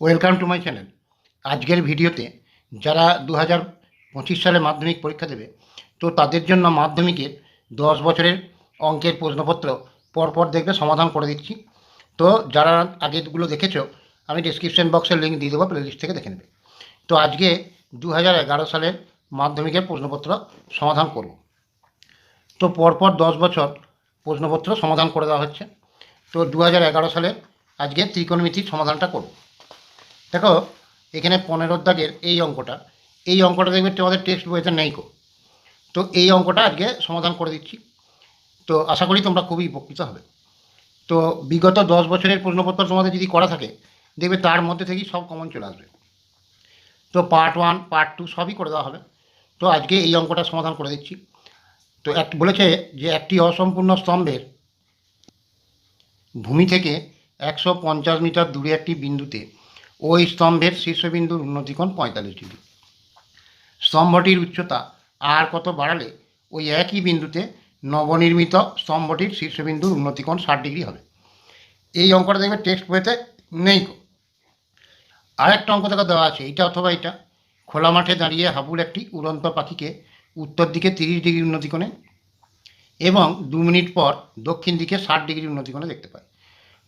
Welcome to my channel আজকের ভিডিওতে যারা দু হাজার পঁচিশ সালে মাধ্যমিক পরীক্ষা দেবে, তো তাদের জন্য মাধ্যমিকের দশ বছরের অঙ্কের প্রশ্নপত্র পরপর দেখবে, সমাধান করে দিচ্ছি। তো যারা আগেরগুলো দেখেছ, আমি ডিসক্রিপশন বক্সের লিঙ্ক দিয়ে দেবো প্লেলিস্ট থেকে দেখে নেবে। তো আজকে দু হাজার এগারো সালের মাধ্যমিকের প্রশ্নপত্র সমাধান করব। তো পরপর দশ বছর প্রশ্নপত্র সমাধান করে দেওয়া হচ্ছে। তো দু হাজার এগারো সালের আজকে ত্রিকোণমিতির সমাধানটা করব। দেখো, এখানে পনেরো দাগের এই অঙ্কটা। এই অঙ্কটা দেখবে তোমাদের টেক্সট বইতে নেই কো তো এই অঙ্কটা আজকে সমাধান করে দিচ্ছি। তো আশা করি তোমরা খুবই উপকৃত হবে। তো বিগত দশ বছরের প্রশ্নপত্র তোমাদের যদি করা থাকে, দেখবে তার মধ্যে থেকেই সব কমন চলে আসবে। তো পার্ট ওয়ান পার্ট টু সবই করে দেওয়া হবে। তো আজকে এই অঙ্কটা সমাধান করে দিচ্ছি। তো এক বলেছে যে একটি অসম্পূর্ণ স্তম্ভের ভূমি থেকে একশো পঞ্চাশ মিটার দূরে একটি বিন্দুতে ওই স্তম্ভের শীর্ষবিন্দুর উন্নতিকোণ পঁয়তাল্লিশ ডিগ্রি। স্তম্ভটির উচ্চতা আর কত বাড়ালে ওই একই বিন্দুতে নবনির্মিত স্তম্ভটির শীর্ষবিন্দুর উন্নতিকোণ ষাট ডিগ্রি হবে। এই অঙ্কটা দেখবে টেক্সট বইতে নেই আরেকটা অঙ্ক দেখা দেওয়া আছে এটা অথবা এটা খোলা মাঠে দাঁড়িয়ে হাবুল একটি উড়ন্ত পাখিকে উত্তর দিকে তিরিশ ডিগ্রি উন্নতি উন্নতিকোণে এবং দু মিনিট পর দক্ষিণ দিকে ষাট ডিগ্রি উন্নতিকোণে দেখতে পায়।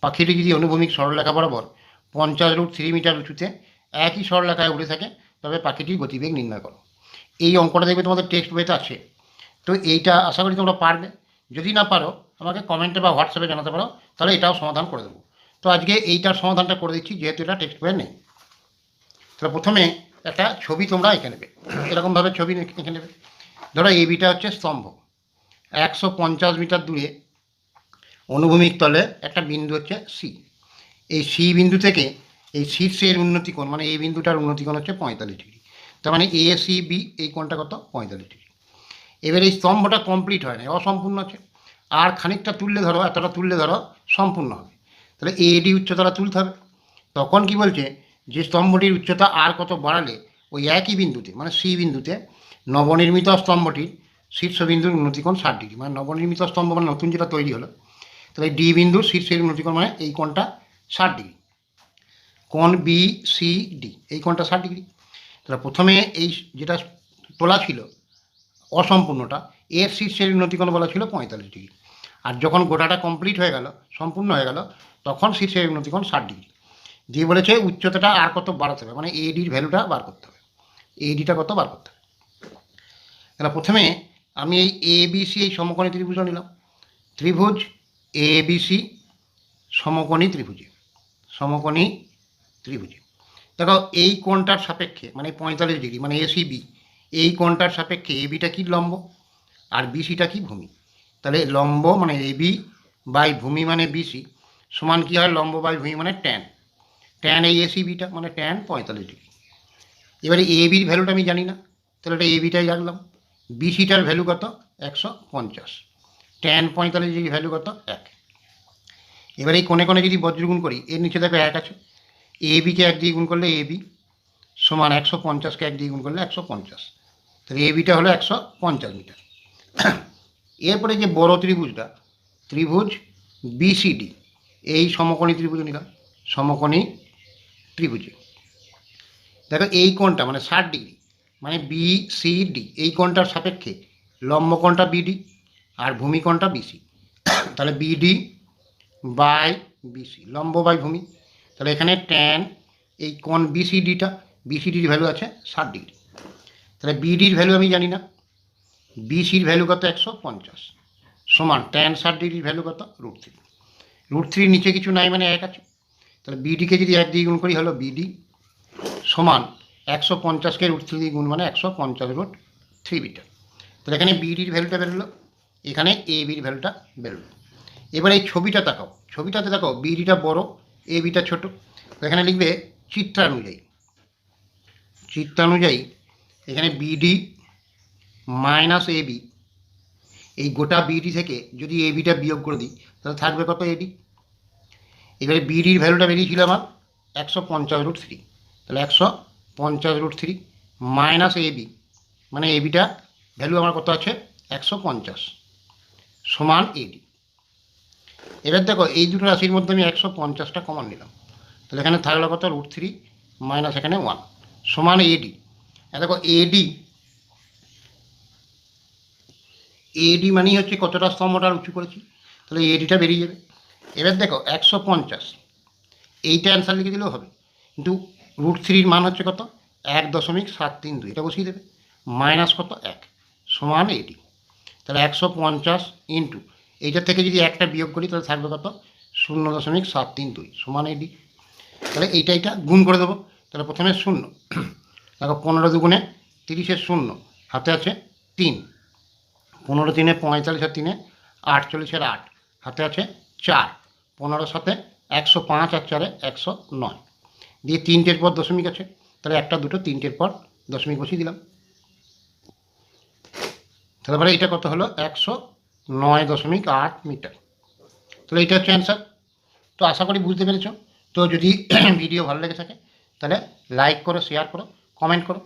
পাখিটি যদি অনুভূমিক সরলরেখা বরাবর পঞ্চাশ রুট থ্রি মিটার উঁচুতে একই সরলরেখায় উড়ে থাকে, তবে পাখিটির গতিবেগ নির্ণয় করো। এই অঙ্কটা দেখবে তোমাদের টেক্সট বইতে আছে। তো এইটা আশা করি তোমরা পারবে। যদি না পারো, আমাকে কমেন্টে বা হোয়াটসঅ্যাপে জানাতে পারো, তাহলে এটাও সমাধান করে দেবো। তো আজকে এইটার সমাধানটা করে দিচ্ছি, যেহেতু এটা টেক্সট বইয়ে নেই। তাহলে প্রথমে একটা ছবি তোমরা এঁকে নেবে। এরকমভাবে ছবি এঁকে নেবে। ধরো এই বিটা হচ্ছে স্তম্ভ। একশো পঞ্চাশ মিটার দূরে অনুভূমিক তলে একটা বিন্দু হচ্ছে সি এই সি বিন্দু থেকে এই শীর্ষের উন্নতি কোণ মানে এই বিন্দুটার উন্নতি কোণ হচ্ছে পঁয়তাল্লিশ ডিগ্রি। তার মানে এ, সি, বি এই কোণটা কত? পঁয়তাল্লিশ ডিগ্রি। এবার এই স্তম্ভটা কমপ্লিট হয় না অসম্পূর্ণ আছে। আর খানিকটা তুললে ধরো, এতটা তুললে ধরো সম্পূর্ণ হবে। তাহলে এডি উচ্চতাটা তুলতে হবে। তখন কি বলছে? যে স্তম্ভটির উচ্চতা আর কত বাড়ালে ওই একই বিন্দুতে মানে সি বিন্দুতে নবনির্মিত স্তম্ভটির শীর্ষবিন্দুর উন্নতিকোণ ষাট ডিগ্রি। মানে নবনির্মিত স্তম্ভ মানে নতুন যেটা তৈরি হলো। তাহলে ডি বিন্দুর শীর্ষের উন্নতিকোণ মানে এই কোণটা ষাট ডিগ্রি। কোণ বি সি ডি এই কোণটা ষাট ডিগ্রি। তাহলে প্রথমে এই যেটা তোলা ছিল, অসম্পূর্ণটা এর শীর্ষের উন্নতিকোণ বলা ছিল পঁয়তাল্লিশ ডিগ্রি। আর যখন গোটাটা কমপ্লিট হয়ে গেল, সম্পূর্ণ হয়ে গেল, তখন শীর্ষের উন্নতিকোণ ষাট ডিগ্রি। দিয়ে বলেছে উচ্চতাটা আর কত বাড়াতে হবে মানে এডির ভ্যালুটা বার করতে হবে। এডিটা কত বার করতে হবে? তাহলে প্রথমে আমি এই এ বি সি এই সমকোণী ত্রিভুজটা নিলাম। ত্রিভুজ এ বি সি সমকোণী ত্রিভুজে। সমকোণী ত্রিভুজে। দেখো, এই কোণটার সাপেক্ষে মানে পঁয়তাল্লিশ ডিগ্রি মানে এসি বি এই কোণটার সাপেক্ষে এ বিটা কি লম্ব আর বিসিটা কি ভূমি? তাহলে লম্ব মানে এ বি বাই ভূমি মানে বিসি সমান কী হয়? লম্ব বাই ভূমি মানে ট্যান ট্যান এই এসি বিটা মানে ট্যান পঁয়তাল্লিশ ডিগ্রি। এবারে এ বির ভ্যালুটা আমি জানি না, তাহলে এটা এ বিটাই রাখলাম। বিসিটার ভ্যালু কত? একশো পঞ্চাশ। ট্যান পঁয়তাল্লিশ ডিগ্রি ভ্যালু কত? এক। এবার এই কোণে কোণে যদি বজ্রগুণ করি, এর নিচে দেখো এক আছে। এ বিকে এক দিয়ে গুণ করলে এ বি সমান একশো পঞ্চাশকে এক দিয়ে গুণ করলে একশো পঞ্চাশ। তাহলে এ বিটা হলো একশো পঞ্চাশ মিটার। এরপরে যে বড় ত্রিভুজটা, ত্রিভুজ বিসিডি এই সমকোণী ত্রিভুজ নিলাম, সমকোণী ত্রিভুজে। দেখো এই কোণটা মানে ষাট ডিগ্রি মানে বি সি ডি, এই কোণটার সাপেক্ষে লম্ব কোণটা বিডি আর ভূমি কোণটা বিসি তাহলে বিডি বাই বিসি লম্ব বাই ভূমি। তাহলে এখানে ট্যান এই কোণ বিসিডিটা বিসিডির ভ্যালু আছে ষাট ডিগ্রি তাহলে বিডির ভ্যালু আমি জানি না। বিসির ভ্যালু কত? একশো পঞ্চাশ। সমান ট্যান ষাট ডিগ্রির ভ্যালু কত? রুট থ্রি রুট থ্রির নিচে কিছু নাই মানে এক আছে। তাহলে বিডিকে যদি এক দিয়ে গুণ করি, হলো বিডি সমান একশো পঞ্চাশকে রুট থ্রি দিয়ে গুণ মানে একশো পঞ্চাশ রুট থ্রি বিটা তাহলে এখানে বিডির ভ্যালুটা বেরোলো। এখানে এ বির ভ্যালুটা বেরোলো। এবার এই ছবিটা তাকাও ছবিটাতে দেখো বিডিটা বড়, এ বিটা ছোট। এখানে লিখবে চিত্রানুযায়ী। চিত্রানুযায়ী, এখানে বিডি মাইনাস এ বি। এই গোটা বিডি থেকে যদি এ বিটা বিয়োগ করে দিই, তাহলে থাকবে কত এডি এবারে বিডির ভ্যালুটা বেরিয়েছিল আমার একশো পঞ্চাশ রুট থ্রি তাহলে একশো পঞ্চাশ root three minus A B. মানে এ বিটা ভ্যালু আমার কত আছে? একশো পঞ্চাশ সমান এডি এবার দেখো, এই দুটো রাশির মধ্যে আমি একশো পঞ্চাশটা কমন নিলাম। তাহলে এখানে থাকল কত? রুট থ্রি মাইনাস এখানে ওয়ান সমান এডি দেখো এডি এডি মানেই হচ্ছে কতটা স্তম্ভটা উঁচু করেছি। তাহলে এডিটা বেরিয়ে যাবে। এবার দেখো, একশো পঞ্চাশ। এইটা অ্যান্সার লিখে দিলেও হবে। কিন্তু রুট থ্রির মান হচ্ছে কত? এক দশমিক সাত তিন দুই। এটা বসিয়ে দেবে। মাইনাস কত? এক, সমান এডি তাহলে একশো পঞ্চাশ ইন্টু এইটার থেকে যদি একটা বিয়োগ করি, তাহলে থাকবে কত? শূন্য দশমিক সাত তিন দুই সমান এডি তাহলে এইটা এইটা গুণ করে দেবো। তাহলে প্রথমে শূন্য। দেখো, পনেরো দুগুণে তিরিশের শূন্য, হাতে আছে তিন। পনেরো তিনে পঁয়তাল্লিশ আর তিনে আটচল্লিশের আট, হাতে আছে চার। পনেরো সাথে একশো পাঁচ আর চারে একশো নয়। দিয়ে তিনটের পর দশমিক আছে। তাহলে একটা, দুটো, তিনটের পর দশমিক বসিয়ে দিলাম। তারপরে এটা কত হলো? একশো নয় দশমিক আট মিটার। তাহলে এটা হচ্ছে অ্যান্সার তো আশা করি বুঝতে পেরেছ। তো যদি ভিডিও ভালো লেগে থাকে, তাহলে লাইক করো শেয়ার করো কমেন্ট করো।